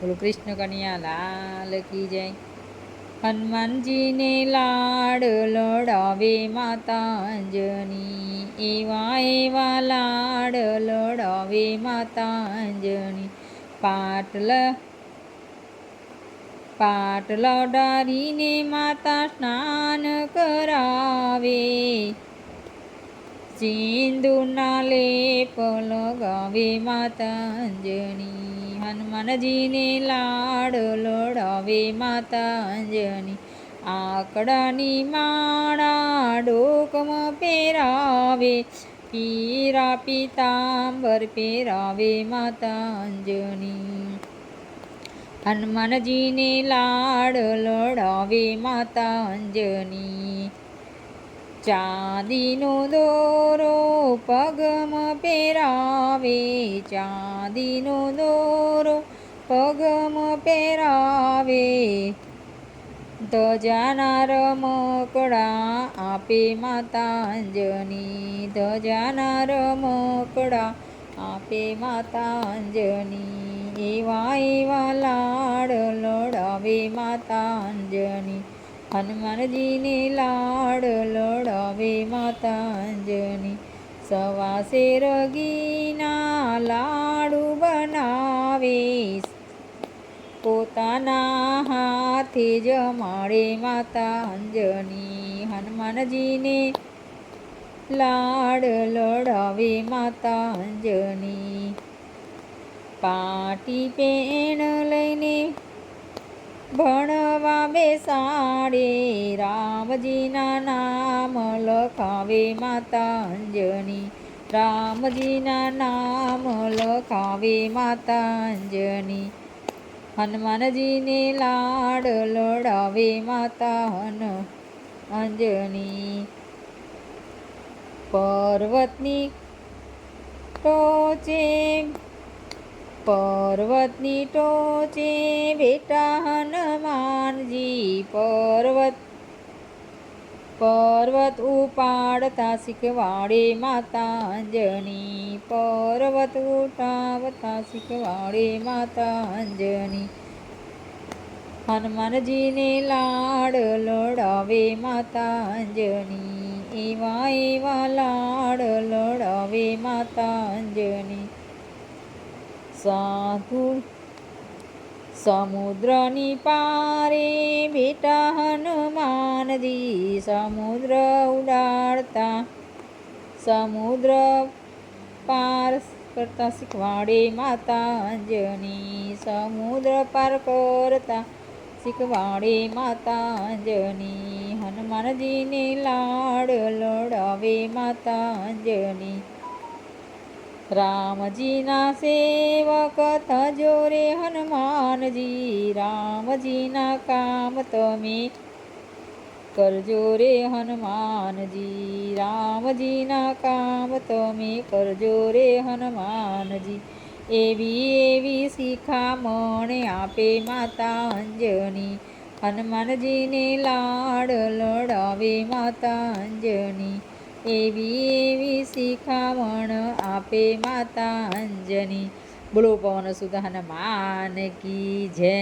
બોલો, કૃષ્ણ કન્યા, લાલ કી જય. હનુમાનજીને લાડ લડાવે માતા અંજની એવા એવા લાડ લડાવે માતા અંજની પાટલ પાટલ ડારીને માતા સ્નાન કરાવે. સિંદુરના લેપ લગાવે માતા અંજની હનુમાનજીને લાડ લડાવે માતા અંજની આકડાની માળા ડોકમાં પહેરાવે, પીરા પીતાંબર પહેરાવે માતા અંજની હનુમાનજીને લાડ લડાવે માતા અંજની ચાંદીનો દોરો પગમાં પહેરાવે, ચાંદીનો દોરો પગમાં પહેરાવે. ધજાના રમકડા આપે માતાંજની ધજાના રમકડા આપે માતાંજની એવા એવા લાડ લડાવે માતા અંજની હનુમાનજીને લાડ લડાવે માતાંજની સવાસે સવા શેર લાડુ બનાવે પોતાના હાથે જમાડે માતા અંજની હનુમાનજીને લાડ લડાવે માતા અંજની પાટી પેણ લઈને ભણવા બેસાડે રામજીના નામ લખાવે માતા અંજની રામજીના નામ લખાવે માતા અંજની હનુમાનજીને લાડ લડાવે માતા હન અંજની પર્વતની ટોચે પર્વતની ટોચે બેટા પર્વત પર્વત ઉપાડતા શીખવાડે માતા અંજની પર્વત ઉઠાવતા શીખવાડે માતા અંજની હનુમાનજીને લાડ લડાવે માતા અંજની એવા એવા લાડ લડાવે માતા અંજની સાધુ સમુદ્રની પારે બેટા હનુમાનજી સમુદ્ર ઉડાડતા સમુદ્ર પાર કરતા શીખવાડે માતા અંજની સમુદ્ર પાર કરતા શીખવાડે માતા અંજની હનુમાનજીને લાડ લડાવે માતા અંજની રામજીના સેવક થજો રે હનુમાનજી. રામજીના કામ તમે કરજો રે હનુમાનજી. રામજીના કામ તમે કરજો રે હનુમાનજી. એવી એવી શિખામણ આપે માતા અંજની હનુમાનજીને લાડ લડાવે માતા અંજની એવી એવી શિખામણ આપે માતા અંજની બોલો પવન સુધાન માન કી જય.